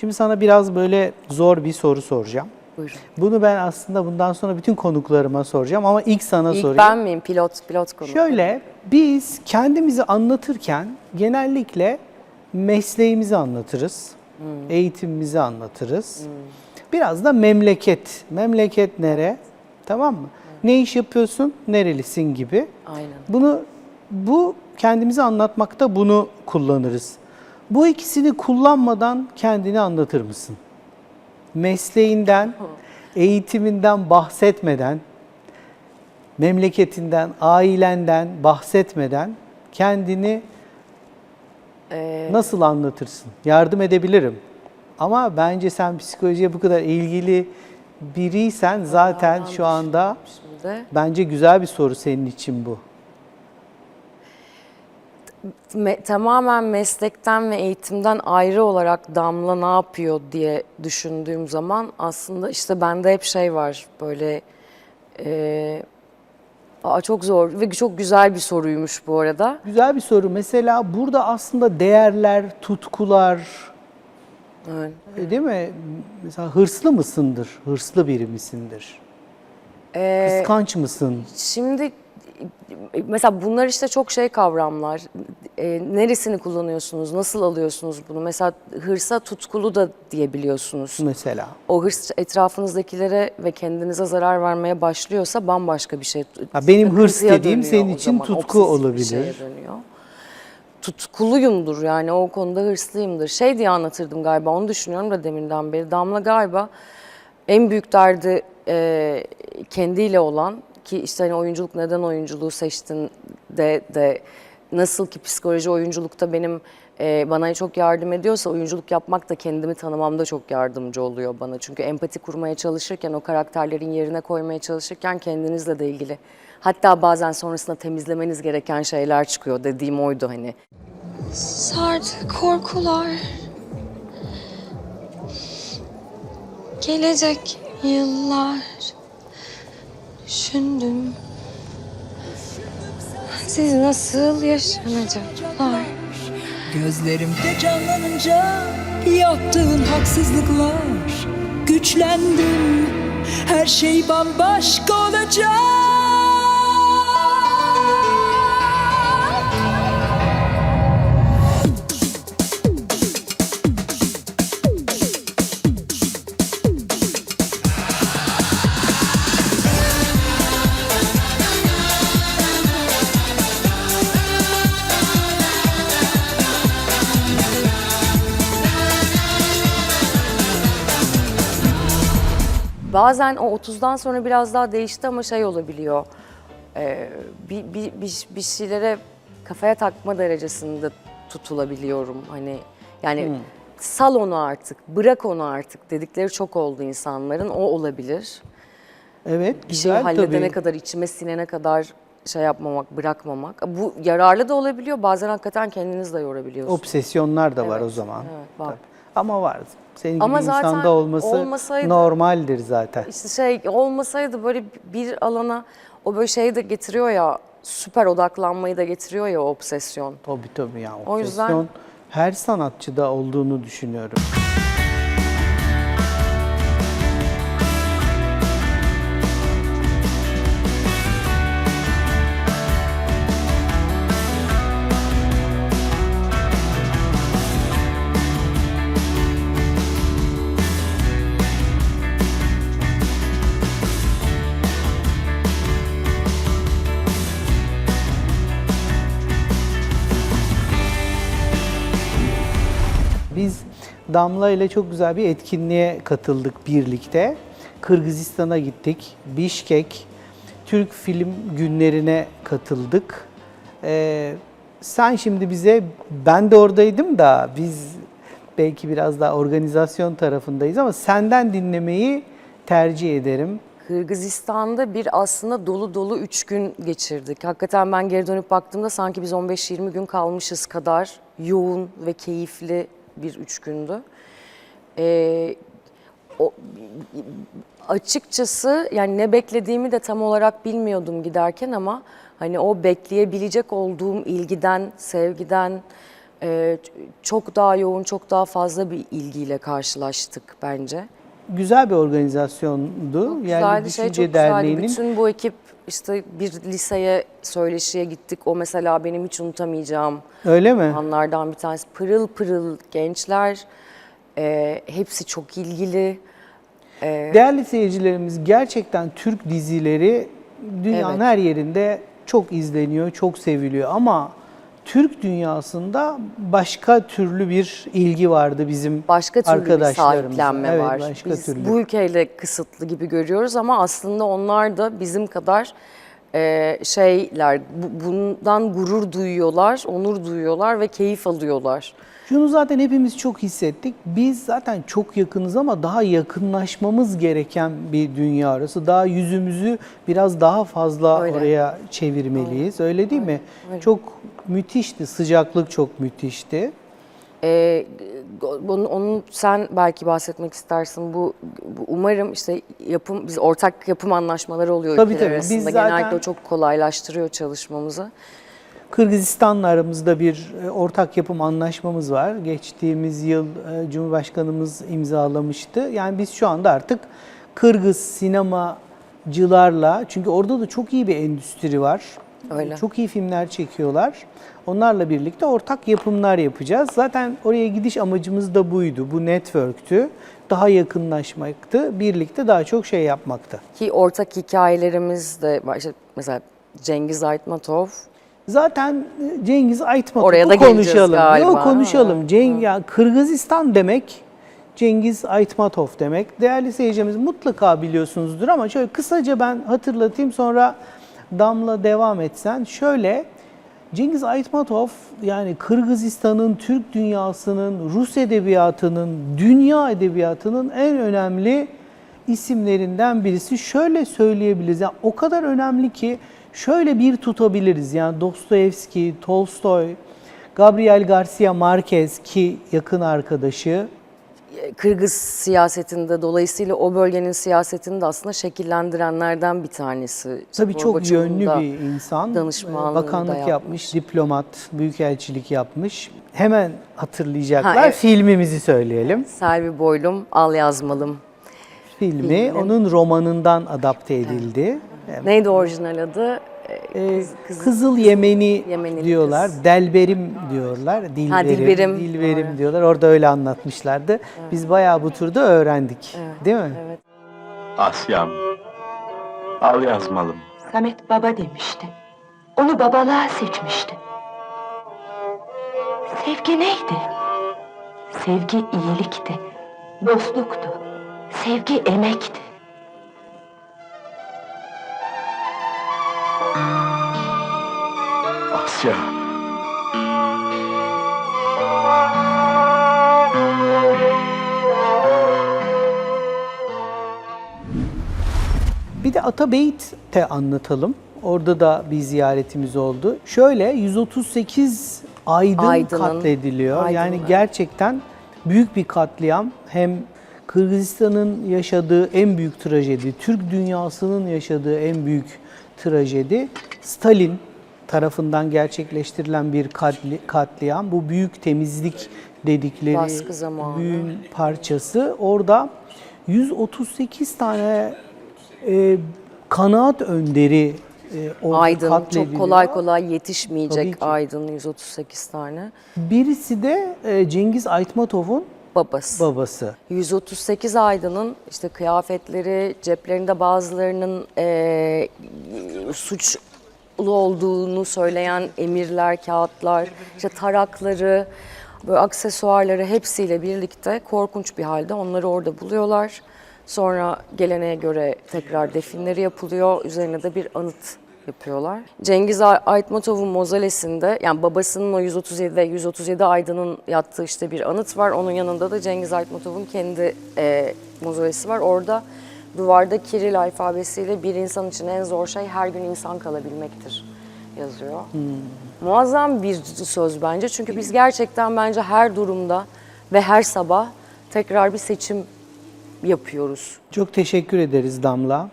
Şimdi sana biraz böyle zor bir soru soracağım. Buyurun. Bunu ben aslında bundan sonra bütün konuklarıma soracağım ama ilk sana İlk sorayım. ben miyim? Pilot, pilot konu. Şöyle biz kendimizi anlatırken genellikle mesleğimizi anlatırız. Eğitimimizi anlatırız. Biraz da memleket. Memleket nere? Tamam mı? Ne iş yapıyorsun? Nerelisin gibi. Aynen. Bunu bu kendimizi anlatmakta bunu kullanırız. Bu ikisini kullanmadan kendini anlatır mısın? Mesleğinden, eğitiminden bahsetmeden, memleketinden, ailenden bahsetmeden kendini nasıl anlatırsın? Yardım edebilirim. Ama bence sen psikolojiye bu kadar ilgili biriysen zaten şu anda Şimdi bence güzel bir soru senin için bu. Me- tamamen meslekten ve eğitimden ayrı olarak Damla ne yapıyor diye düşündüğüm zaman aslında işte bende hep şey var böyle e, aa, çok zor ve çok güzel bir soruymuş bu arada. Güzel bir soru. Mesela burada aslında değerler, tutkular, Evet. değil mi? Mesela hırslı mısındır? Hırslı biri misindir? Ee, Kıskanç mısın? Şimdi mesela bunlar işte çok şey kavramlar. E, neresini kullanıyorsunuz? Nasıl alıyorsunuz bunu? Mesela hırsa tutkulu da diyebiliyorsunuz. Mesela. O hırs etrafınızdakilere ve kendinize zarar vermeye başlıyorsa bambaşka bir şey. Ha, benim hırs dediğim senin için zaman, tutku obsesif bir olabilir. şeye dönüyor. Tutkuluyumdur yani o konuda hırslıyımdır. Şey diye anlatırdım galiba onu düşünüyorum da deminden beri. Damla galiba en büyük derdi e, kendiyle olan ki işte hani oyunculuk neden oyunculuğu seçtin de de nasıl ki psikoloji oyunculukta benim e, bana çok yardım ediyorsa oyunculuk yapmak da kendimi tanımamda çok yardımcı oluyor bana. Çünkü empati kurmaya çalışırken o karakterlerin yerine koymaya çalışırken kendinizle de ilgili hatta bazen sonrasında temizlemeniz gereken şeyler çıkıyor dediğim oydu hani. Sardı korkular. Gelecek yıllar. Düşündüm. Siz nasıl yaşanacaklar? Gözlerimde canlanınca yaptığın haksızlıklar Güçlendim her şey bambaşka olacak Bazen o 30'dan sonra biraz daha değişti ama şey olabiliyor. Ee, bir, bir, bir, bir şeylere kafaya takma derecesinde tutulabiliyorum. Hani yani sal onu artık, bırak onu artık dedikleri çok oldu insanların. O olabilir. Evet, Bir şeyi güzel halledene tabii. kadar, içime sinene kadar şey yapmamak, bırakmamak. Bu yararlı da olabiliyor. Bazen hakikaten kendiniz de yorabiliyorsunuz. Obsesyonlar da var o Evet, zaman. evet, var. Tabii. Ama var. Senin Ama gibi zaten insanda olması olmasaydı- normaldir zaten. İşte şey olmasaydı böyle bir alana o böyle şeyi de getiriyor ya süper odaklanmayı da getiriyor ya o obsesyon. Tabii tabii ya. O yüzden- Obsesyon her sanatçıda olduğunu düşünüyorum. Damla ile çok güzel bir etkinliğe katıldık birlikte. Kırgızistan'a gittik. Bişkek Türk Film Günlerine katıldık. Ee, sen şimdi bize, ben de oradaydım da biz belki biraz daha organizasyon tarafındayız ama senden dinlemeyi tercih ederim. Kırgızistan'da bir aslında dolu dolu üç gün geçirdik. Hakikaten ben geri dönüp baktığımda sanki biz 15-20 gün kalmışız kadar yoğun ve keyifli bir üç gündü. Ee, o, açıkçası yani ne beklediğimi de tam olarak bilmiyordum giderken ama hani o bekleyebilecek olduğum ilgiden, sevgiden, e, çok daha yoğun, çok daha fazla bir ilgiyle karşılaştık bence. Güzel bir organizasyondu. yani Güzeldi şey çok güzeldi. Derneği'nin Bütün bu ekip işte bir liseye söyleşiye gittik. O mesela benim hiç unutamayacağım öyle mi? anlardan bir tanesi. Pırıl pırıl gençler. e, hepsi çok ilgili. Değerli seyircilerimiz gerçekten Türk dizileri dünyanın Evet. her yerinde çok izleniyor, çok seviliyor ama Türk dünyasında başka türlü bir ilgi vardı bizim Başka türlü bir sahiplenme Evet, var. başka Biz türlü. bu ülkeyle kısıtlı gibi görüyoruz ama aslında onlar da bizim kadar e, şeyler, bu- bundan gurur duyuyorlar, onur duyuyorlar ve keyif alıyorlar. Şunu zaten hepimiz çok hissettik. Biz zaten çok yakınız ama daha yakınlaşmamız gereken bir dünya arası. Daha yüzümüzü biraz daha fazla Öyle. oraya çevirmeliyiz. Öyle değil mi? Çok müthişti. Sıcaklık çok müthişti. Ee, onun, onun sen belki bahsetmek istersin. Bu, bu umarım işte yapım biz ortak yapım anlaşmaları oluyor Tabii, ülkeler tabii. Biz arasında. zaten- Genellikle o çok kolaylaştırıyor çalışmamızı. Kırgızistan'la aramızda bir e, ortak yapım anlaşmamız var. Geçtiğimiz yıl e, Cumhurbaşkanımız imzalamıştı. Yani biz şu anda artık Kırgız sinemacılarla çünkü orada da çok iyi bir endüstri var. Öyle. Çok iyi filmler çekiyorlar. Onlarla birlikte ortak yapımlar yapacağız. Zaten oraya gidiş amacımız da buydu. Bu network'tü. Daha yakınlaşmaktı. Birlikte daha çok şey yapmaktı. Ki ortak hikayelerimiz de. İşte mesela Cengiz Aytmatov Zaten e, Cengiz Aytmatov'u konuşalım. galiba. Yok konuşalım. Ceng ya Kırgızistan demek Cengiz Aytmatov demek. Değerli seyircimiz mutlaka biliyorsunuzdur ama şöyle kısaca ben hatırlatayım sonra Damla devam etsen. Şöyle Cengiz Aytmatov yani Kırgızistan'ın, Türk dünyasının, Rus edebiyatının, dünya edebiyatının en önemli isimlerinden birisi. Şöyle söyleyebiliriz. Yani o kadar önemli ki şöyle bir tutabiliriz. Yani Dostoyevski, Tolstoy, Gabriel Garcia Marquez ki yakın arkadaşı. e, Kırgız siyasetinde dolayısıyla o bölgenin siyasetini de aslında şekillendirenlerden bir tanesi. Tabii çok yönlü bir insan. danışmanlığını da Bakanlık yapmış. yapmış, diplomat, büyükelçilik yapmış. Hemen hatırlayacaklar. Ha, evet. Filmimizi söyleyelim. Selvi Boylum, Al Yazmalım. Filmi Filmin- onun romanından adapte edildi. Neydi orijinal adı? Ee, kız- Kızıl Yemeni Yemenili diyorlar, kız. Delberim diyorlar, Dilberim, Dilberim, Dilberim doğru. diyorlar. Orada öyle anlatmışlardı. Biz bayağı bu turda öğrendik. Değil mi? Evet. Asyam. Al yazmalım. Samet baba demişti. Onu babalığa seçmişti. Sevgi neydi? Sevgi iyilikti. Dostluktu. Sevgi emekti. Asya. Bir de Atabeyt'te anlatalım. Orada da bir ziyaretimiz oldu. Şöyle 138 aydın Aydın'ın- katlediliyor. Aydın yani gerçekten büyük bir katliam. Hem Kırgızistan'ın yaşadığı en büyük trajedi, Türk dünyasının yaşadığı en büyük trajedi. Stalin tarafından gerçekleştirilen bir katli, katliam. Bu büyük temizlik dedikleri Baskı zamanı. büyün parçası. Orada 138 tane e, kanaat önderi e, Aydın çok kolay kolay yetişmeyecek. Aydın 138 tane. Birisi de e, Cengiz Aytmatov'un Babası. babası. 138 Aydın'ın işte kıyafetleri, ceplerinde bazılarının eee suçlu olduğunu söyleyen emirler, kağıtlar, işte tarakları, böyle aksesuarları hepsiyle birlikte korkunç bir halde onları orada buluyorlar. Sonra geleneğe göre tekrar definleri yapılıyor. Üzerine de bir anıt yapıyorlar. Cengiz Ay- Aytmatov'un mozolesinde yani babasının o 137 ve 137 Aydın'ın yattığı işte bir anıt var. Onun yanında da Cengiz Aytmatov'un kendi e, mozolesi var. Orada duvarda Kiril alfabesiyle bir insan için en zor şey her gün insan kalabilmektir yazıyor. Muazzam bir söz bence. Çünkü biz gerçekten bence her durumda ve her sabah tekrar bir seçim yapıyoruz. Çok teşekkür ederiz Damla.